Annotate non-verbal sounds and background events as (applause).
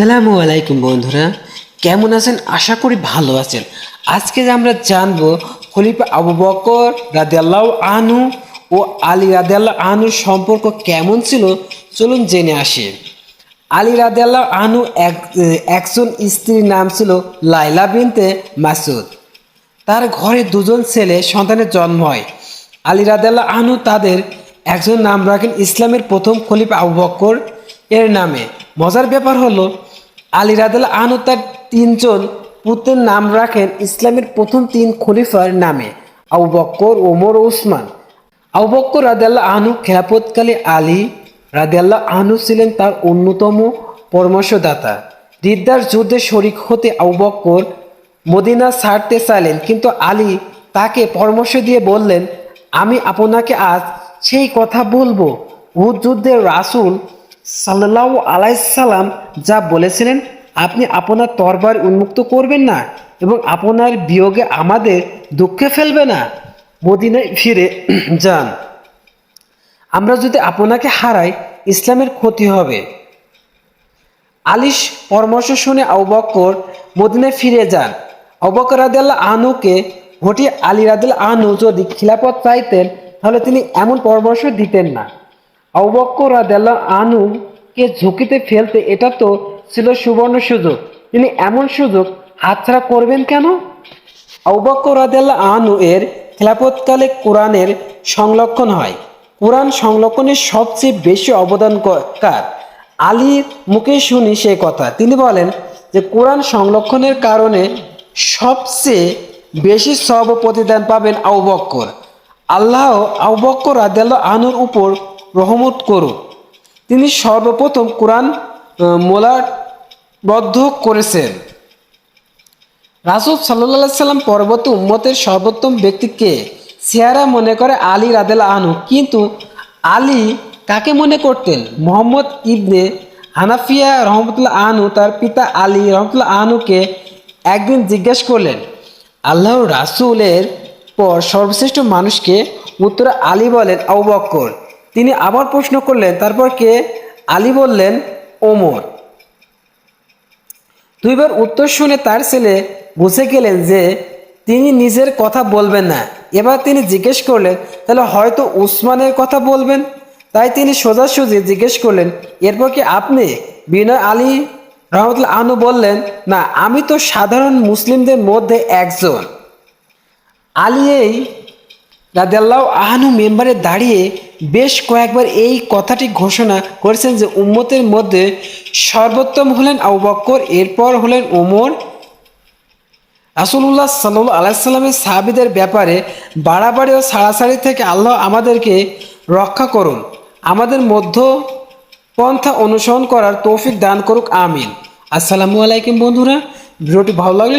সালামু আলাইকুম বন্ধুরা, কেমন আছেন? আশা করি ভালো আছেন। আজকে যে আমরা জানব, খলিফা আবু বকর রাদিয়াল্লাহ আনু ও আলী রাদিয়াল্লাহ আনুর সম্পর্ক কেমন ছিল? চলুন জেনে আসি। আলী রাদিয়াল্লাহ আনু এক, একজন স্ত্রীর নাম ছিল লাইলা বিনতে মাসুদ তার ঘরে দুজন ছেলে সন্তানের জন্ম হয়। আলী রাদিয়াল্লাহ আনু তাদের একজন নাম রাখেন ইসলামের প্রথম খলিফা আবু বকর এর নামে। মজার ব্যাপার হলো আলী রাদিয়াল্লাহ আনু তার তিনজন পুত্রের নাম রাখেন ইসলামের প্রথম তিন খলিফার নামে, আবু বক্কর, ওমর ও উসমান। আবু বক্কর রাদিয়াল্লাহ আনু খেলাপতকালে আলী রাদিয়াল্লাহ আনু ছিলেন তার অন্যতম পরামর্শদাতা। রিদ্দার যুদ্ধে শরিক হতে আবু বক্কর মদিনা ছাড়তে চাইলেন, কিন্তু আলী তাকে পরামর্শ দিয়ে বললেন, আমি আপনাকে আজ সেই কথা বলব। উহুদ যুদ্ধের রাসুল সাল্লাহ আলাইসাল্লাম যা বলেছিলেন, আপনি আপনার তরবার উন্মুক্ত করবেন না এবং আপনার বিয়োগে আমাদের দুঃখে ফেলবে না। মদিনায় ফিরে (clears throat) যান। আমরা যদি আপনাকে হারাই, ইসলামের ক্ষতি হবে। আলিশ পরামর্শ শুনে আউবক্কর মদিনায় ফিরে যান। অবকর রাদিয়াল্লাহ আনুকে ঘটিয়ে আলী রাদিয়াল্লাহ আনু যদি খিলাফত চাইতেন, তাহলে তিনি এমন পরামর্শ দিতেন না। আউবক্কর রাদিয়াল্লাহ আনুকে ঝুঁকিতে ফেলতে এটা তো ছিল সুবর্ণ সুযোগ। তিনি এমন সুযোগ হাতছাড়া করবেন কেন? আউবক্কর রাদিয়াল্লাহ আনু এর খেলাফতকালে কোরআনের সংরক্ষণ হয়। কোরআন সংরক্ষণের সবচেয়ে বেশি অবদান কার আলীর মুখে শুনি সে কথা। তিনি বলেন যে, কোরআন সংরক্ষণের কারণে সবচেয়ে বেশি সব প্রতিদান পাবেন আউবক্কর আল্লাহ আবু বক্কর রাদিয়াল্লাহু আনুর উপর রহমত করুন তিনি সর্বপ্রথম কোরআন মোলাবদ্ধ করেছেন। রাসুল সাল্লাহ সাল্লাম পরবর্তী উম্মতের সর্বোত্তম ব্যক্তিকে সিয়ারা মনে করে আলী রাদেল আনু কিন্তু আলী কাকে মনে করতেন? মোহাম্মদ ইবনে হানাফিয়া রহমতুল্লাহ আনু তার পিতা আলী রহমতুল্লাহ আনুকে একদিন জিজ্ঞেস করলেন আল্লাহ রাসুলের পর সর্বশ্রেষ্ঠ মানুষকে উত্তরে আলী বলেন বক্কর। তিনি আবার প্রশ্ন করলেন, তারপর কে? আলী বললেন, ওমর। দুইবার উত্তর শুনে তার ছেলে বুঝে গেলেন যে তিনি নিজের কথা বলবেন না। এবার তিনি জিজ্ঞেস করলেন, তাহলে হয়তো উসমানের কথা বলবেন? তাই তিনি সোজাসুজি জিজ্ঞেস করলেন, এরপর কি আপনি বিনয় আলী রহমতুল্লাহ আনু বললেন, না, আমি তো সাধারণ মুসলিমদের মধ্যে একজন। আলী এই রাদিয়াল্লাহ আহানু মেম্বারে দাঁড়িয়ে বেশ কয়েকবার এই কথাটি ঘোষণা করেছেন যে উম্মতের মধ্যে সর্বোত্তম হলেন আবু বক্কর, এরপর হলেন ওমর। রাসুল্লাহ সাল্লু আলাইসাল্লামের সাহাবিদের ব্যাপারে বাড়াবাড়ি ও সাড়াসাড়ি থেকে আল্লাহ আমাদেরকে রক্ষা করুন, আমাদের মধ্য পন্থা অনুসরণ করার তৌফিক দান করুক, আমিন। আসসালামু আলাইকুম বন্ধুরা, ভিডিওটি ভালো লাগলে